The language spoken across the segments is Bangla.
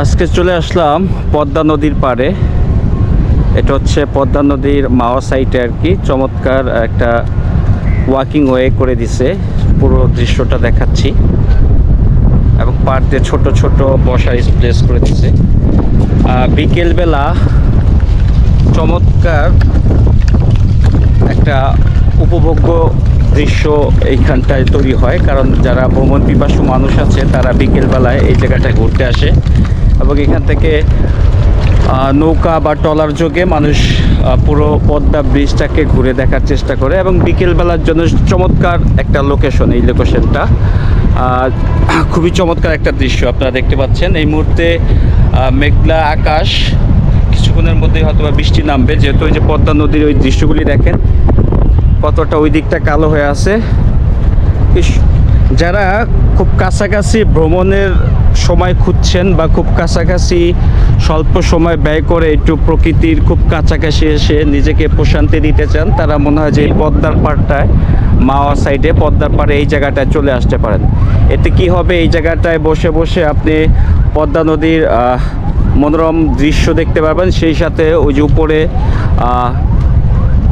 আজকে চলে আসলাম পদ্মা নদীর পাড়ে। এটা হচ্ছে পদ্মা নদীর মাওয়া সাইটে আর কি। চমৎকার একটা ওয়াকিং ওয়ে করে দিছে। পুরো দৃশ্যটা দেখাচ্ছি। এবং দিয়ে ছোট ছোট বসার প্লেস করে দিছে। বিকেলবেলা চমৎকার একটা উপভোগ্য দৃশ্য এইখানটায় তৈরি হয়। কারণ যারা ভ্রমণ পিপাসু মানুষ আছে, তারা বিকেলবেলায় এই জায়গাটায় ঘুরতে আসে। এবং এখান থেকে নৌকা বা ট্রলার যোগে মানুষ পুরো পদ্মা ব্রিজটাকে ঘুরে দেখার চেষ্টা করে এবং বিকেলবেলার জন্য চমৎকার একটা লোকেশন এই লোকেশনটা খুবই চমৎকার একটা দৃশ্য আপনারা দেখতে পাচ্ছেন। এই মুহূর্তে মেঘলা আকাশ, কিছুক্ষণের মধ্যে হয়তো বৃষ্টি নামবে, যেহেতু ওই যে পদ্মা নদীর ওই দৃশ্যগুলি দেখেন, কতটা ওই দিকটা কালো হয়ে আছে। যারা খুব কাছাকাছি ভ্রমণের সময় খুঁজছেন বা খুব কাছাকাছি স্বল্প সময় ব্যয় করে একটু প্রকৃতির খুব কাছাকাছি এসে নিজেকে প্রশান্তি দিতে চান, তারা মনে হয় যে এই পদ্মার পাড়টায়, মাওয়া সাইডে পদ্মার পাড়ে এই জায়গাটায় চলে আসতে পারেন। এতে কি হবে? এই জায়গাটায় বসে বসে আপনি পদ্মা নদীর মনোরম দৃশ্য দেখতে পারবেন। সেই সাথে ওই যে উপরে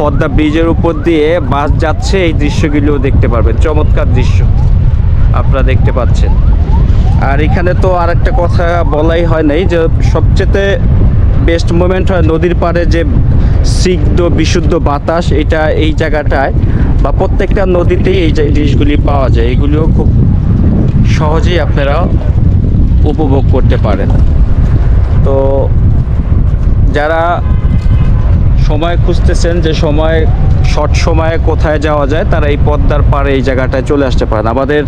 পদ্মা ব্রিজের উপর দিয়ে বাস যাচ্ছে, এই দৃশ্যগুলিও দেখতে পারবেন। চমৎকার দৃশ্য আপনারা দেখতে পাচ্ছেন। আর এখানে তো আর একটা কথা বলাই হয় নাই যে সবচেয়ে বেস্ট মোমেন্ট হয় নদীর পাড়ে যে সিদ্ধ, বিশুদ্ধ বাতাস, এটা এই জায়গাটায় বা প্রত্যেকটা নদীতেই এই জিনিসগুলি পাওয়া যায়। এগুলিও খুব সহজেই আপনারা উপভোগ করতে পারেন। তো যারা সময় খুঁজতেছেন, যে সময় শর্ট সময়ে কোথায় যাওয়া যায়, তারা এই পদ্মার পাড়ে এই জায়গাটায় চলে আসতে পারেন। আমাদের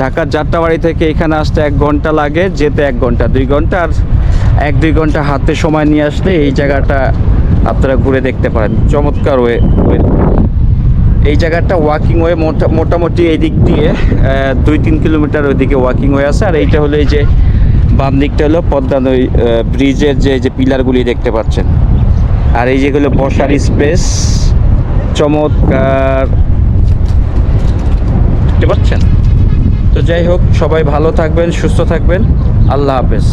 ঢাকার যাত্রাবাড়ি থেকে এখানে আসতে এক ঘণ্টা লাগে, যেতে এক ঘণ্টা, দুই ঘণ্টা, আর এক দুই ঘণ্টা হাতে সময় নিয়ে আসলে এই জায়গাটা আপনারা ঘুরে দেখতে পারেন। চমৎকার ওয়ে এই জায়গাটা ওয়াকিং ওয়ে মোটামুটি এই দিক দিয়ে দুই তিন কিলোমিটার ওইদিকে ওয়াকিং ওয়ে আছে, আর এইটা হলো এই যে বাম দিকটা হলো পদ্মা নদী ব্রিজের যে যে পিলারগুলি দেখতে পাচ্ছেন। আর এই যেগুলো বসার স্পেস চমৎকার। দেখতে পাচ্ছেন? তো যাই হোক সবাই ভালো থাকবেন সুস্থ থাকবেন। আল্লাহ হাফেজ।